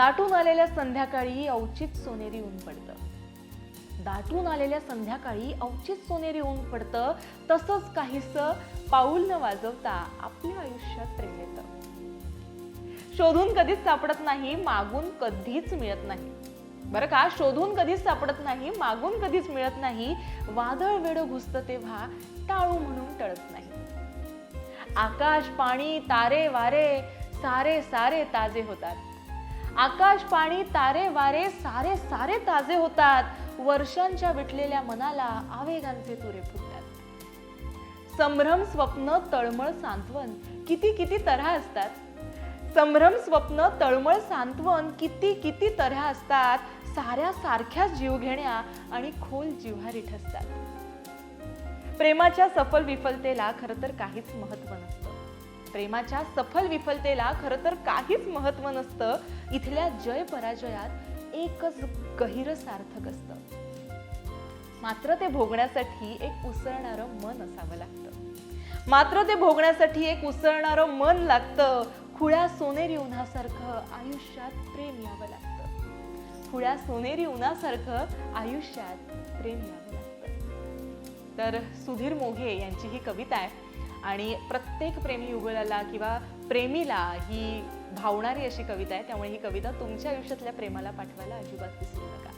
दाटून आलेल्या संध्याकाळी अवचित सोनेरी ऊन पडतं. दाटून आलेल्या संध्याकाळी अवचित सोनेरी ऊन पडतं. तसंच काहीस पाऊल न वाजवता आपल्या आयुष्यात प्रेम येतं. शोधून कधीच सापडत नाही मागून कधीच मिळत नाही. बरं का? शोधून कधीच सापडत नाही मागून कधीच मिळत नाही. वादळ वेळ घुसतं तेव्हा टाळू म्हणून टळत नाही. आकाश पाणी तारे वारे सारे सारे ताजे होतात. आकाश पाणी तारे वारे सारे सारे ताजे होतात. वर्षांच्या विटलेल्या मनाला आवेगांचे तुरे फुटतात. संभ्रम स्वप्न तळमळ सांत्वन किती किती तऱ्हा असतात? संभ्रम स्वप्न तळमळ सांत्वन किती किती तऱ्हा असतात? साऱ्या सारख्याच जीवघेण्या आणि खोल जिव्हारी ठसतात. प्रेमाच्या सफल विफलतेला खरं तर काहीच महत्त्व नसतं. प्रेमाच्या सफल विफलतेला खरं तर काहीच महत्त्व नसतं. इथल्या जय पराजयात एकच गहिर सार्थक असतं. मात्र ते भोगण्यासाठी एक उसळणारं मन असावं लागतं. मात्र ते भोगण्यासाठी एक उसळणारं मन लागतं. खुळ्या सोनेरी उन्हासारखं आयुष्यात प्रेम यावं लागतं. खुळ्या सोनेरी उन्हासारखं आयुष्यात प्रेम यावं लागतं. तर सुधीर मोघे यांची ही कविता आहे. आणि प्रत्येक प्रेमी युगलाला किंवा प्रेमीला ही भावणारी अशी कविता आहे. त्यामुळे ही कविता तुमच्या आयुष्यातल्या प्रेमाला पाठवायला अजिबात विसरू नका.